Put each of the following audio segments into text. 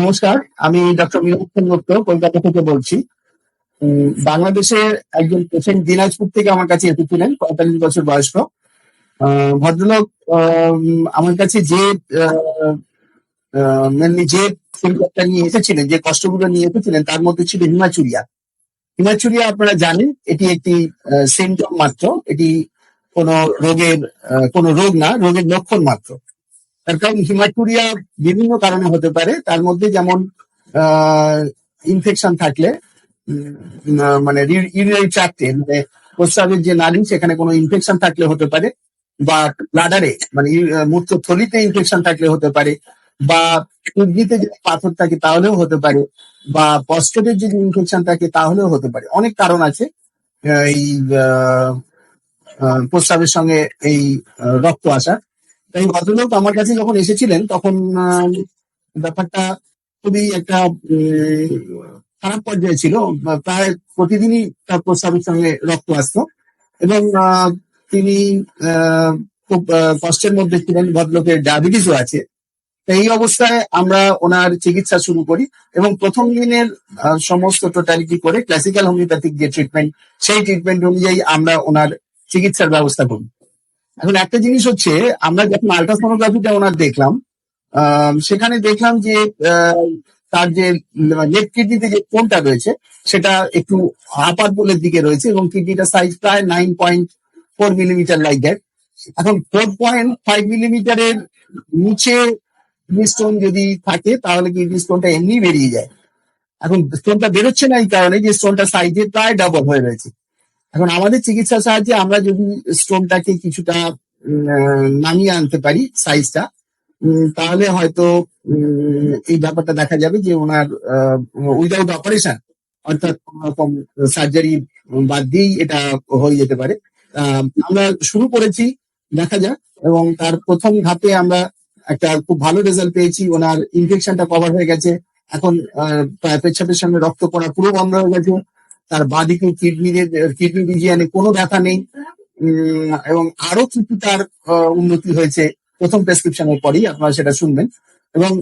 নমস্কার আমি ডক্টর মিনাক্ষণ গুপ্ত কলকাতা থেকে বলছি। বাংলাদেশের একজন পেশেন্ট দিনাজপুর থেকে আমার কাছে এসেছিলেন পঁয়তাল্লিশ বছর বয়স্ক। ভদ্রলোক আম, আমার কাছে যে মেনলি যে সিমটমটা নিয়ে এসেছিলেন যে কষ্টগুলো নিয়ে এসেছিলেন তার মধ্যে ছিল হিমাচুরিয়া। হিমাচুরিয়া আপনারা জানেন এটি একটি সিমটম মাত্র এটি কোনো রোগের কোনো রোগ না রোগের লক্ষণ মাত্র। তার কারণ হিমাচুরিয়া বিভিন্ন কারণে হতে পারে। তার মধ্যে যেমন ইনফেকশন থাকলে মানে ইউরিনারি ট্র্যাক্টে মানে প্রস্রাবের যে নালী সেখানে কোনো ইনফেকশন থাকলে হতে পারে বা ব্লাডারে মানে আহ, মূত্রথলিতে ইনফেকশন থাকলে হতে পারে বা কিডনিতে যদি পাথর থাকে তাহলেও হতে পারে বা পস্টেটের যদি ইনফেকশন থাকে তাহলেও হতে পারে। অনেক কারণ আছে এই প্রস্রাবের সঙ্গে এই রক্ত আসা। তাই ভদ্রলোক আমার কাছে যখন এসেছিলেন, তখন ব্যাপারটা খুবই একটা খারাপ পর্যায়ে ছিল। প্রায় প্রতিদিনই তার প্রস্রাবের সঙ্গে রক্ত আসতো। এবং তিনি খুব কষ্টের মধ্যে ছিলেন। ভদ্রলোকের ডায়াবেটিসও আছে। এই অবস্থায় আমরা ওনার চিকিৎসা শুরু করি এবং প্রথম দিনের সমস্ত টোটালিটি করে ক্লাসিক্যাল হোমিওপ্যাথিক যে ট্রিটমেন্ট সেই ট্রিটমেন্ট অনুযায়ী আমরা ওনার চিকিৎসার ব্যবস্থা করি। এখন একটা জিনিস হচ্ছে, আমরা যখন আলট্রাসোনোগ্রাফিটা ওনার দেখলাম সেখানে দেখলাম যে তার যে লেফট কিডনিতে যে কোনটা রয়েছে, সেটা একটু আপার পোলের দিকে রয়েছে এবং কিডনিটা সাইজ প্রায় nine point four millimetre like that এখন ফোর পয়েন্ট ফাইভ মিলিমিটারের নিচে স্টোন যদি থাকে, তাহলে কিডনি স্টোনটা এমনি বেরিয়ে যায়। এখন স্টোনটা বেরোচ্ছে না এই কারণে যে স্টোনটা সাইজে প্রায় ডাবল হয়ে রয়েছে। এখন আমাদের চিকিৎসার সাহায্যে আমরা যদি স্টোনটাকে কিছুটা নামিয়ে আনতে পারি সাইজটা তাহলে হয়তো এই ব্যাপারটা দেখা যাবে যে ওনার উইদাউট অপারেশন অর্থাৎ কোন রকম সার্জারি বাদ দিয়েই এটা হয়ে যেতে পারে। আমরা শুরু করেছি, দেখা যাক, এবং তার প্রথম ধাপে আমরা একটা খুব ভালো রেজাল্ট পেয়েছি। ওনার ইনফেকশনটা কভার হয়ে গেছে। এখন পেচ্ছাপের সঙ্গে রক্ত পড়া পুরো বন্ধ হয়ে গেছে। তার বাদিকে কিডনি কিডনি রিজিয়ানে কোনো ব্যথা নেই এবং আরও কিছু তার উন্নতি হয়েছে, প্রথম প্রেসক্রিপশনের পরেই আপনারা সেটা শুনবেন। এবং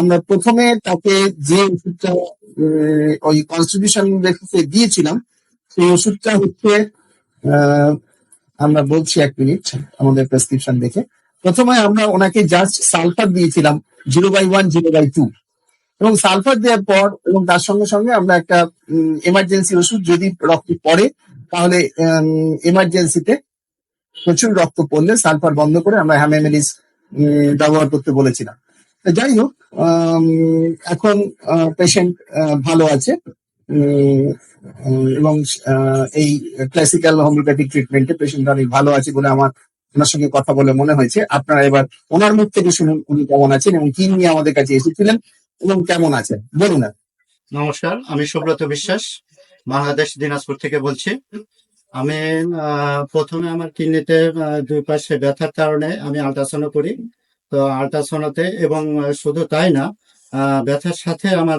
আমরা প্রথমে তাকে যে ওষুধটা ওই কনস্টিটিউশন বেসিসে দিয়েছিলাম, সেই ওষুধটা হচ্ছে আমরা বলছি এক মিনিট, আমাদের প্রেসক্রিপশন দেখে। প্রথমে আমরা ওনাকে জাস্ট সালফার দিয়েছিলাম zero by one zero by two এবং সালফার দেওয়ার পর এবং তার সঙ্গে সঙ্গে আমরা একটা এমার্জেন্সি ওষুধ যদি রক্ত পড়ে, তাহলে এমার্জেন্সিতে প্রচুর রক্ত পড়লে সালফার বন্ধ করে আমরা হ্যামেমেলিস ব্যবহার করতে বলেছিলাম। যাই হোক এখন পেশেন্ট ভালো আছে এবং এই ক্লাসিক্যাল হোমিওপ্যাথিক ট্রিটমেন্টে পেশেন্ট অনেক ভালো আছে বলে আমার, ওনার সঙ্গে কথা বলে মনে হয়েছে। আপনারা এবার ওনার মুখ থেকে শুনুন, উনি কেমন আছেন এবং কি নিয়ে আমাদের কাছে এসেছিলেন। এবং কেমন আছেন বলুন। নমস্কার আমি সুব্রত বিশ্বাস বাংলাদেশ দিনাজপুর থেকে বলছি। আমি প্রথমে আমার কিডনিতে দুই পাশে ব্যথার কারণে আমি আল্ট্রাসাউন্ড করি। তো আল্ট্রাসাউন্ডতে এবং শুধু তাই না ব্যথার সাথে আমার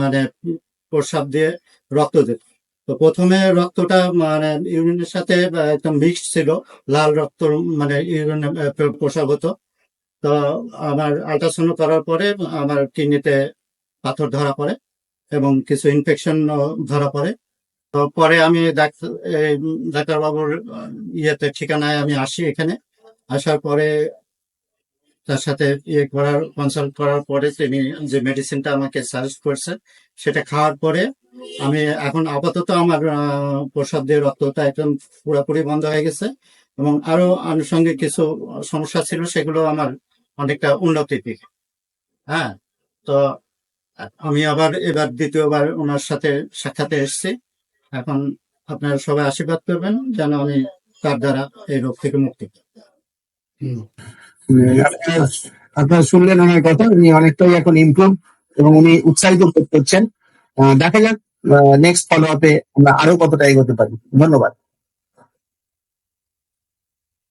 মানে প্রস্রাব দিয়ে রক্ত দিত তো প্রথমে রক্তটা মানে ইউরিনের সাথে একদম মিক্সড ছিল। লাল রক্ত মানে ইউরিনে আহ, প্রস্রাব হতো। তো আমার আল্ট্রাসাউন্ড করার পরে আমার কিডনিতে পাথর ধরা পড়ে এবং কিছু ইনফেকশন ধরা পড়ে। তো পরে আমি ডাক্তারবাবুর ইয়েতে, ঠিকানায় আমি আসি এখানে। আসার পরে তার সাথে ইয়ে করার কনসাল্ট করার পরে তিনি যে মেডিসিনটা আমাকে সাজেস্ট করছে, সেটা খাওয়ার পরে আমি এখন আপাতত আমার প্রসাদ দিয়ে রক্তটা একদম পুরোপুরি বন্ধ হয়ে গেছে এবং আরও আনুষঙ্গিক কিছু সমস্যা ছিল সেগুলো আমার অনেকটা উন্নতির দিকে। হ্যাঁ তো আমি আবার এবার দ্বিতীয়বার ওনার সাথে সাক্ষাতে এসেছি। এখন আপনারা সবাই আশীর্বাদ করবেন যেন আমি তার দ্বারা এই রোগ থেকে মুক্তি আপনারা শুনলেন ওনার কথা, উনি অনেকটাই এখন ইমপ্রুভ এবং উনি উৎসাহিত করছেন। দেখা যাক নেক্সট ফলো আপে আমরা আরও কতটা এগোতে পারি। ধন্যবাদ।